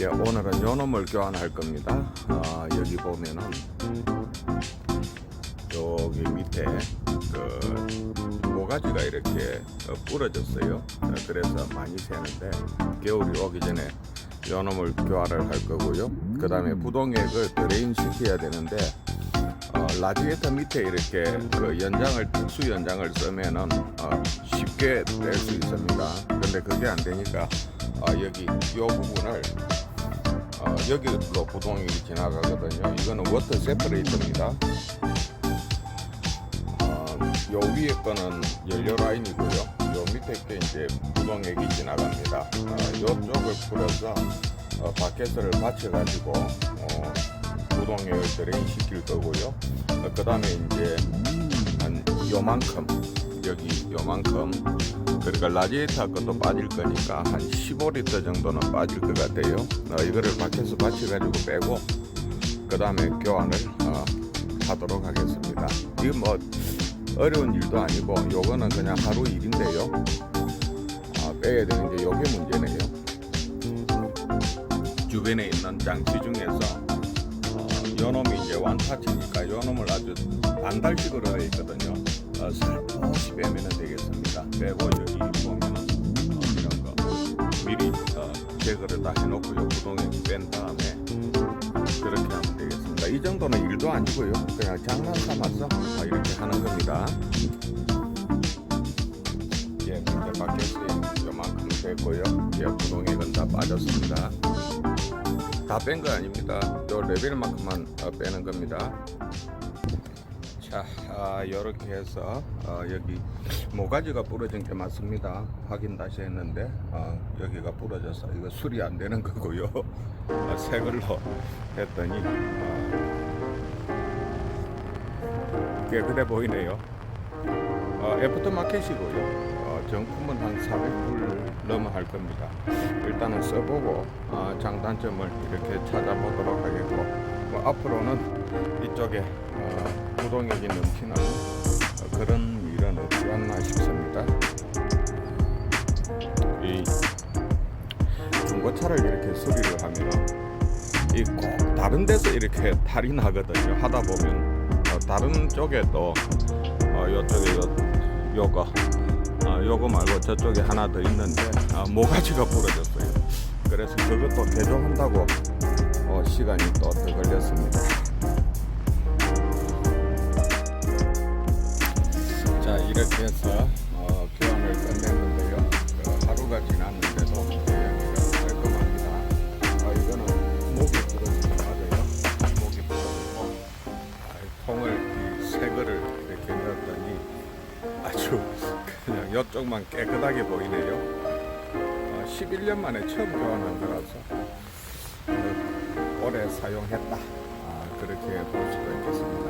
연홈을 교환할 겁니다. 아, 여기 보면은 여기 밑에 그 모가지가 이렇게 어, 부러졌어요. 어, 그래서 많이 새는데 겨울이 오기 전에 연홈을 교환을 할 거고요. 그 다음에 부동액을 드레인 시켜야 되는데 어, 라디에이터 밑에 이렇게 그 연장을 특수 연장을 쓰면은 어, 쉽게 낼수 있습니다. 근데 그게 안 되니까 어, 여기 이 부분을 어, 여기로 부동액이 지나가거든요. 이거는 워터 세퍼레이터입니다. 어, 요 위에 거는 연료 라인이고요. 요 밑에 게 이제 부동액이 지나갑니다. 어, 요쪽을 풀어서 어, 바켓을 받쳐가지고 어, 부동액을 드레인 시킬 거고요. 어, 그 다음에 이제 한 요만큼 여기 요만큼 그러니까 라디에이터 것도 빠질 거니까 한 15리터 정도는 빠질 것 같아요. 어, 이거를 바켓에 받쳐가지고 빼고 그 다음에 교환을 어, 하도록 하겠습니다. 이거 뭐 어려운 일도 아니고 요거는 그냥 하루 일인데요. 아, 빼야 되는 게 요게 문제네요. 주변에 있는 장치 중에서 어, 요놈이 이제 완타치니까 요놈을 아주 반달식으로 있거든요. 어, 살포시 빼면 되겠습니다. 빼고 여기 보면은 어, 이런 거 미리 어, 제거를 다 해놓고요. 구동에 뺀 다음에 그렇게 하면 되겠습니다. 이 정도는 일도 아니고요. 그냥 장난 삼아서 어, 이렇게 하는 겁니다. 예, 이제 바켓이 요만큼 됐고요. 예, 구동액은 다 빠졌습니다. 다 뺀 거 아닙니다. 요 레벨만큼만 어, 빼는 겁니다. 자, 아, 이렇게 해서 어, 여기 모가지가 부러진 게 맞습니다. 확인 다시 했는데 어, 여기가 부러져서 이거 수리 안 되는 거고요. 어, 새 걸로 했더니 어, 깨끗해 보이네요. 어, 애프터 마켓이고요. 어, 정품은 한 400불 넘어 할 겁니다. 일단은 써보고 어, 장단점을 이렇게 찾아보도록 하겠고 뭐 앞으로는 이쪽에 어, 부동액이 넘치는 어, 그런 일은 없지 않나 싶습니다. 이 중고차를 이렇게 수리를 하면 이꼭 다른 데서 이렇게 탈이 나거든요. 하다 보면 어, 다른 쪽에 또 어, 요쪽에 요, 요거 어, 요거 말고 저쪽에 하나 더 있는데 아, 모가지가 부러졌어요. 그래서 그것도 개조한다고 어, 시간이 또더 걸렸습니다. 해서 어, 교환을 끝냈는데요. 어, 하루가 지났는데도 깔끔합니다. 어, 이거는 목이 부러지지 맞아요. 목이 부러지고 아, 통을 이 새거를 이렇게 넣었더니 아주 그냥 이쪽만 깨끗하게 보이네요. 어, 11년 만에 처음 교환한 거라서 어, 오래 사용했다. 아, 그렇게 볼 수도 있겠습니다.